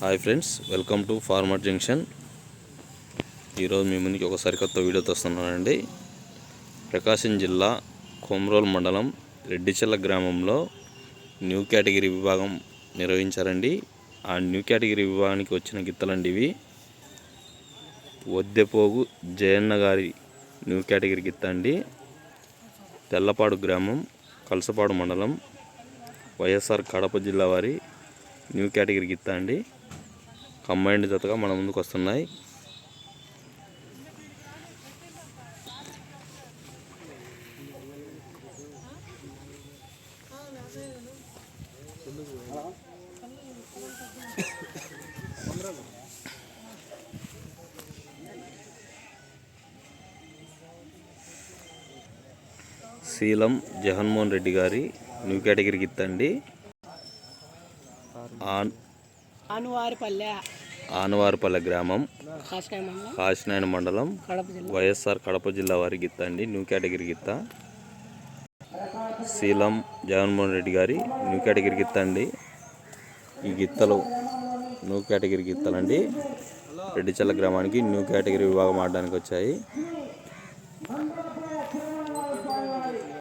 Hi friends welcome to farmer junction. ఈరోజు మీ ముందుకి ఒక సరికొత్త వీడియోతో వస్తున్నానండి ప్రకాశం జిల్లా కొమరోల్ మండలం రెడ్డిచెల్ల గ్రామంలో న్యూ కేటగిరీ విభాగం నిర్వహించారండి. ఆ న్యూ కేటగిరీ విభాగానికి వచ్చిన గిత్తలండి ఇవి. వద్దెపోగు జయన్న గారి న్యూ కేటగిరీ గిత్త అండి తెల్లపాడు గ్రామం కలసపాడు మండలం వైఎస్ఆర్ కడప జిల్లా వారి న్యూ కేటగిరీ గిత్త అండి కంబైండ్ జతగా మన ముందుకు వస్తున్నాయి. శీలం జగన్మోహన్ రెడ్డి గారి న్యూ కేటగిరీకి ఇత్తండి. ఆన్ అనువారిపల్లె ఆనవారిపల్లె గ్రామం కాశినాయన మండలం. వైఎస్ఆర్ కడప జిల్లా వారి గిత్త అండి. న్యూ కేటగిరీ గిత్త. శీలం జగన్మోహన్ రెడ్డి గారి న్యూ కేటగిరీ గిత్త అండి. ఈ గిత్తలు న్యూ కేటగిరీ గిత్తలండి. రెడ్డిచల్ల గ్రామానికి న్యూ కేటగిరీ విభాగం ఆడడానికి వచ్చాయి